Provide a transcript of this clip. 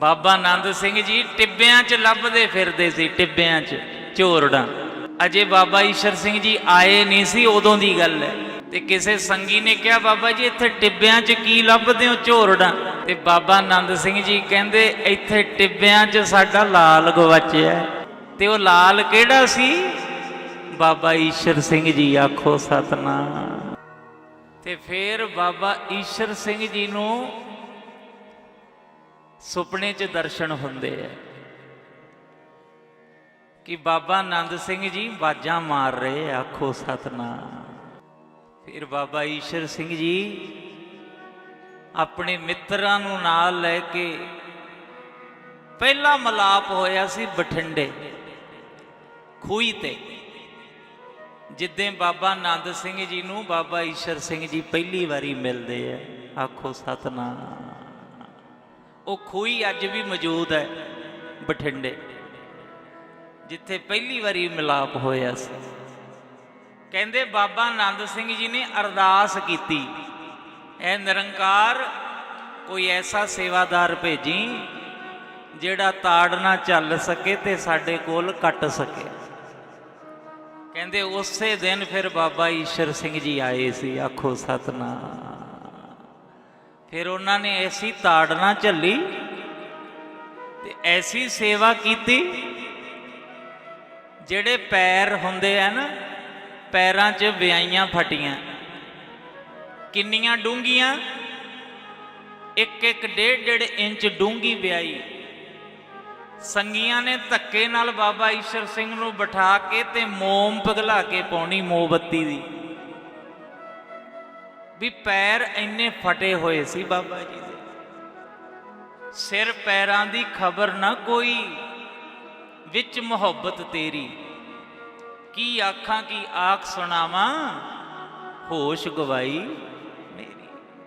ਬਾਬਾ ਆਨੰਦ ਸਿੰਘ ਜੀ ਟਿੱਬਿਆਂ 'ਚ ਲੱਭਦੇ ਫਿਰਦੇ ਸੀ, ਟਿੱਬਿਆਂ 'ਚ ਝੋਰੜਾਂ ਅਜੇ ਬਾਬਾ ਈਸ਼ਰ ਸਿੰਘ ਜੀ ਆਏ ਨਹੀਂ ਸੀ, ਉਦੋਂ ਦੀ ਗੱਲ ਹੈ। ਤੇ ਕਿਸੇ ਸੰਗੀ ਨੇ ਕਿਹਾ, ਬਾਬਾ ਜੀ, ਇੱਥੇ ਟਿੱਬਿਆਂ 'ਚ ਕੀ ਲੱਭਦੇ ਹੋ ਝੋਰੜਾਂ ਤੇ ਬਾਬਾ ਆਨੰਦ ਸਿੰਘ ਜੀ ਕਹਿੰਦੇ, ਇੱਥੇ ਟਿੱਬਿਆਂ 'ਚ ਸਾਡਾ ਲਾਲ ਗਵਾਚਿਆ ਤੇ ਉਹ ਲਾਲ ਕਿਹੜਾ ਸੀ? ਬਾਬਾ ਈਸ਼ਰ ਸਿੰਘ ਜੀ, ਆਖੋ ਸਤਨਾਮ। ਤੇ ਫੇਰ ਬਾਬਾ ਈਸ਼ਰ ਸਿੰਘ ਜੀ ਨੂੰ ਸੁਪਨੇ 'ਚ ਦਰਸ਼ਨ ਹੁੰਦੇ ਆ। ਕਿ ਬਾਬਾ ਆਨੰਦ ਸਿੰਘ ਜੀ ਬਾਜਾਂ ਮਾਰ ਰਹੇ ਆਖੋ ਸਤਨਾਮ। ਫਿਰ ਬਾਬਾ ਈਸ਼ਰ ਸਿੰਘ ਜੀ ਆਪਣੇ ਮਿੱਤਰਾਂ ਨੂੰ ਨਾਲ ਲੈ ਕੇ ਪਹਿਲਾ ਮਲਾਪ ਹੋਇਆ ਸੀ ਬਠਿੰਡੇ, ਖੂਹੀ ਤੇ। ਜਿੱਦਾਂ ਬਾਬਾ ਆਨੰਦ ਸਿੰਘ ਜੀ ਨੂੰ ਬਾਬਾ ਈਸ਼ਰ ਸਿੰਘ ਜੀ ਪਹਿਲੀ ਵਾਰੀ ਮਿਲਦੇ ਆ, ਆਖੋ ਸਤਨਾਮ। ਉਹ ਖੂਹੀ ਅੱਜ ਵੀ ਮੌਜੂਦ ਹੈ ਬਠਿੰਡੇ, ਜਿੱਥੇ ਪਹਿਲੀ ਵਾਰੀ ਮਿਲਾਪ ਹੋਇਆ ਸੀ। ਕਹਿੰਦੇ ਬਾਬਾ ਆਨੰਦ ਸਿੰਘ ਜੀ ਨੇ ਅਰਦਾਸ ਕੀਤੀ, ਐ ਨਿਰੰਕਾਰ ਕੋਈ ਐਸਾ ਸੇਵਾਦਾਰ ਭੇਜੀ, ਜਿਹੜਾ ਤਾੜ ਨਾ ਚੱਲ ਸਕੇ ਤੇ ਸਾਡੇ ਕੋਲ ਕੱਟ ਸਕੇ। ਕਹਿੰਦੇ ਉਸੇ ਦਿਨ ਫਿਰ ਬਾਬਾ ਈਸ਼ਰ ਸਿੰਘ ਜੀ ਆਏ ਸੀ, ਆਖੋ ਸਤਨਾਮ। ਫਿਰ ਉਹਨਾਂ ਨੇ ਐਸੀ ਤਾੜਨਾ ਝੱਲੀ ਤੇ ਐਸੀ ਸੇਵਾ ਕੀਤੀ ਜਿਹੜੇ ਪੈਰ ਹੁੰਦੇ ਆ ਨਾ, ਪੈਰਾਂ 'ਚ ਵਿਆਈਆਂ ਫਟੀਆਂ। ਕਿੰਨੀਆਂ ਡੂੰਗੀਆਂ ਇੱਕ ਇੱਕ ਡੇਢ ਡੇਢ ਇੰਚ ਡੂੰਗੀ ਵਿਆਈ ਸੰਗੀਆਂ ਨੇ ਧੱਕੇ ਨਾਲ ਬਾਬਾ ਈਸ਼ਰ ਸਿੰਘ ਨੂੰ ਬਿਠਾ ਕੇ ਤੇ ਮੋਮ ਪਿਘਲਾ ਕੇ ਪਾਉਣੀ ਮੋਮਬੱਤੀ ਦੀ। ਵੀ ਪੈਰ ਇੰਨੇ ਫਟੇ ਹੋਏ ਸੀ ਬਾਬਾ ਜੀ ਦੇ। ਸਿਰ ਪੈਰਾਂ ਦੀ ਖਬਰ ਨਾ ਕੋਈ, ਵਿੱਚ ਮੁਹੱਬਤ ਤੇਰੀ। ਕੀ ਆਖਾਂ, ਕੀ ਆਖ ਸੁਣਾਵਾਂ, ਹੋਸ਼ ਗਵਾਈ।